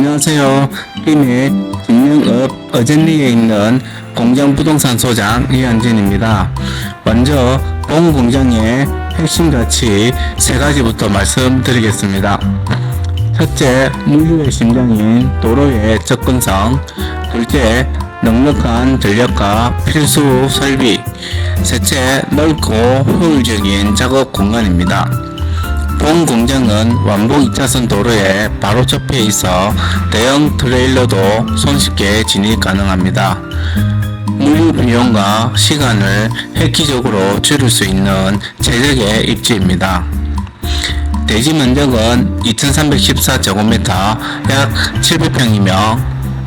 안녕하세요. 김해 김영읍 어젠리에 있는 공장 부동산 소장 이현진입니다. 먼저 본 공장의 핵심 가치 세 가지부터 말씀드리겠습니다. 첫째, 물류의 심장인 도로의 접근성. 둘째, 넉넉한 전력과 필수 설비. 셋째, 넓고 효율적인 작업 공간입니다. 본 공장은 완복 2차선 도로에 바로 접해 있어 대형 트레일러도 손쉽게 진입 가능합니다. 물류 비용과 시간을 획기적으로 줄일 수 있는 최적의 입지입니다. 대지 면적은 2314제곱미터 약 700평이며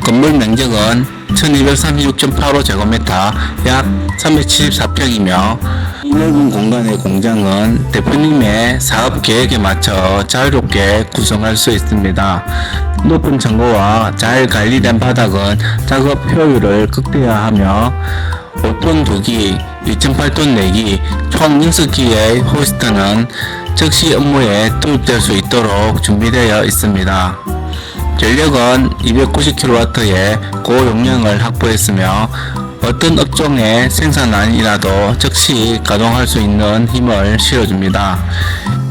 건물 면적은 1236.85제곱미터 약 374평이며 이 넓은 공간의 공장은 대표님의 사업 계획에 맞춰 자유롭게 구성할 수 있습니다. 높은 청고와 잘 관리된 바닥은 작업 효율을 극대화하며 5톤 2기, 2.8톤 4기, 총 6기의 호스트는 즉시 업무에 투입될 수 있도록 준비되어 있습니다. 전력은 290kW의 고용량을 확보했으며 어떤 업종의 생산란이라도 즉시 가동할 수 있는 힘을 실어줍니다.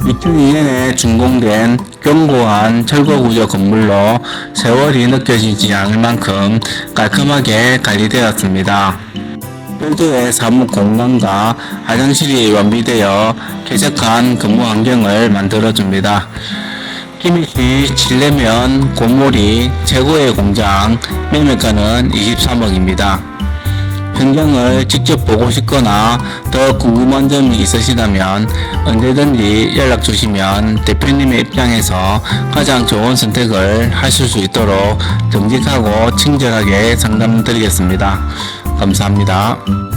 2002년에 준공된 견고한 철거구조 건물로 세월이 느껴지지 않을 만큼 깔끔하게 관리되었습니다. 별도의 사무 공간과 화장실이 완비되어 쾌적한 근무 환경을 만들어줍니다. 김해시 칠레면 고모리 최고의 공장 매매가는 23억입니다. 현장을 직접 보고 싶거나 더 궁금한 점이 있으시다면 언제든지 연락 주시면 대표님의 입장에서 가장 좋은 선택을 하실 수 있도록 정직하고 친절하게 상담 드리겠습니다. 감사합니다.